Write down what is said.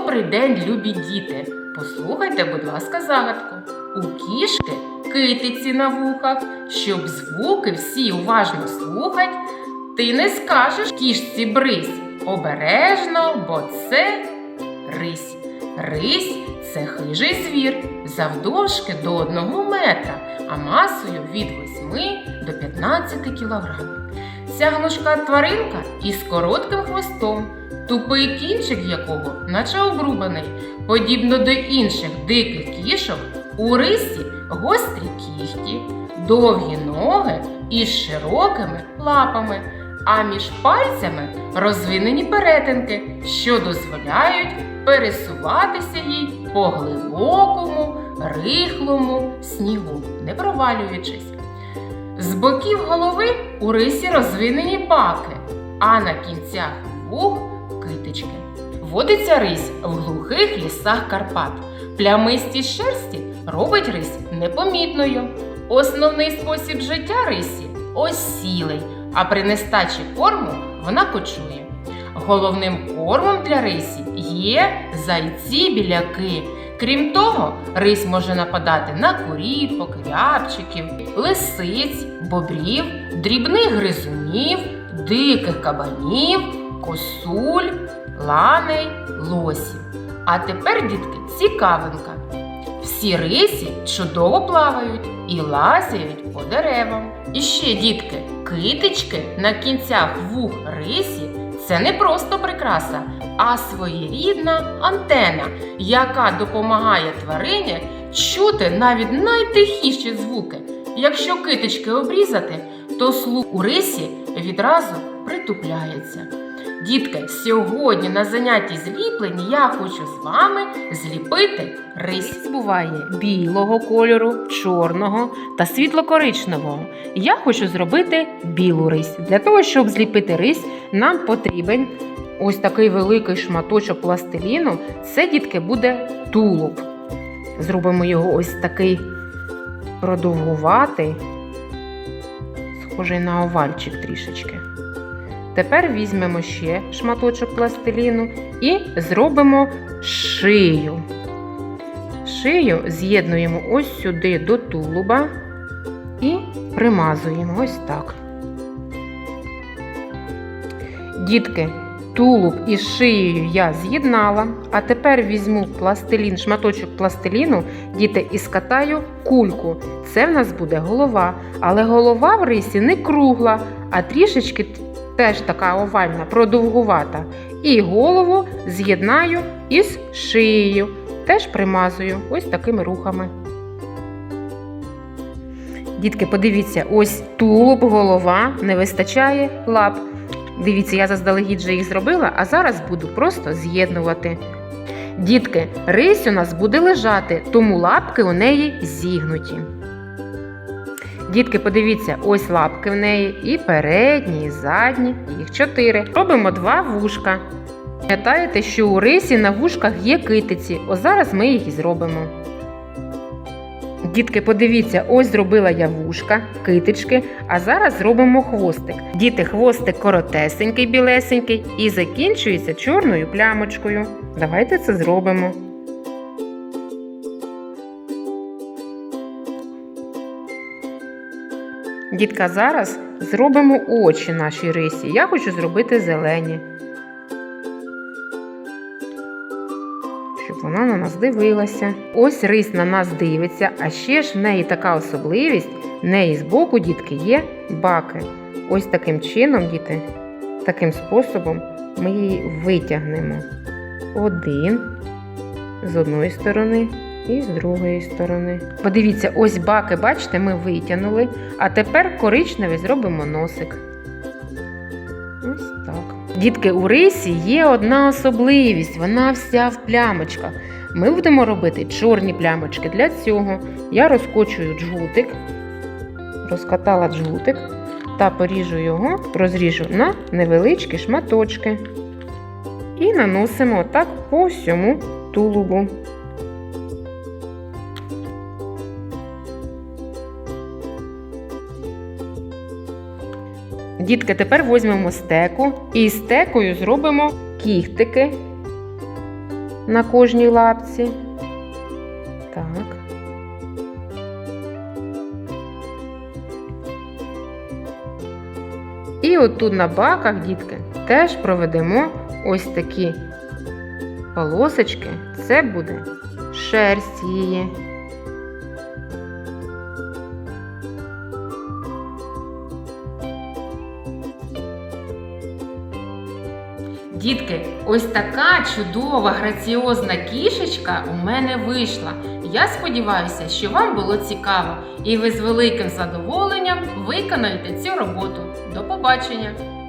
Добрий день, любі діти! Послухайте, будь ласка, загадку. У кішки китиці на вухах, щоб звуки всі уважно слухать. Ти не скажеш кішці брись. Обережно, бо це рись. Рись це хижий звір, завдовжки до 1 метра, а масою від 8 до 15 кілограмів. Ця гнучка тваринка із коротким хвостом, тупий кінчик якого, наче обрубаний, подібно до інших диких кішок, у рисі гострі кіхті, довгі ноги із широкими лапами, а між пальцями розвинені перетинки, що дозволяють пересуватися їй по глибокому, рихлому снігу, не провалюючись. З боків голови у рисі розвинені баки, а на кінцях вух китички. Водиться рись в глухих лісах Карпат. Плямистість шерсті робить рись непомітною. Основний спосіб життя рисі осілий, а при нестачі корму вона кочує. Головним кормом для рисі є зайці-біляки. Крім того, рись може нападати на куріпок, рябчиків, лисиць, бобрів, дрібних гризунів, диких кабанів, косуль, ланей, лосів. А тепер, дітки, цікавинка. Всі рисі чудово плавають і лазяють по деревам. І ще, дітки, китички на кінцях вух рисі це не просто прикраса, а своєрідна антена, яка допомагає тварині чути навіть найтихіші звуки. Якщо китички обрізати, то слух у рисі відразу притупляється. Дітки, сьогодні на занятті зліплень я хочу з вами зліпити рись. Буває білого кольору, чорного та світло-коричневого. Я хочу зробити білу рись. Для того, щоб зліпити рись, нам потрібен ось такий великий шматочок пластиліну. Це, дітки, буде тулуб. Зробимо його ось такий продовгуватий, схожий на овальчик трішечки. Тепер візьмемо ще шматочок пластиліну і зробимо шию. Шию з'єднуємо ось сюди до тулуба і примазуємо ось так. Дітки, тулуб із шиєю я з'єднала, а тепер візьму пластилін, шматочок пластиліну, діти, і скатаю кульку. Це в нас буде голова, але голова в рисі не кругла, а трішечки теж така овальна, продовгувата. І голову з'єднаю із шиєю. Теж примазую ось такими рухами. Дітки, подивіться, ось тулуб, голова, не вистачає лап. Дивіться, я заздалегідь вже їх зробила, а зараз буду просто з'єднувати. Дітки, рись у нас буде лежати, тому лапки у неї зігнуті. Дітки, подивіться, ось лапки в неї, і передні, і задні, їх чотири. Робимо два вушка. Пам'ятаєте, що у рисі на вушках є китиці. Ось зараз ми їх і зробимо. Дітки, подивіться, ось зробила я вушка, китички, а зараз зробимо хвостик. Діти, хвостик коротесенький, білесенький і закінчується чорною плямочкою. Давайте це зробимо. Дітка, зараз зробимо очі нашій рисі. Я хочу зробити зелені. Вона на нас дивилася. Ось рись на нас дивиться, а ще ж в неї така особливість, в неї збоку, дітки, є баки. Ось таким чином, діти, таким способом ми її витягнемо. Один з одної сторони і з другої сторони. Подивіться, ось баки, бачите, ми витягнули, а тепер коричневий зробимо носик. Дітки, у рисі є одна особливість, вона вся в плямочках. Ми будемо робити чорні плямочки. Для цього я розкочую джгутик, розкатала джгутик та поріжу його, розріжу на невеличкі шматочки. І наносимо так по всьому тулубу. Дітки, тепер візьмемо стеку і стекою зробимо кіхтики на кожній лапці. Так. І отут на баках, дітки, теж проведемо ось такі полосочки. Це буде шерсть її. Дітки, ось така чудова граціозна кішечка у мене вийшла. Я сподіваюся, що вам було цікаво, і ви з великим задоволенням виконаєте цю роботу. До побачення!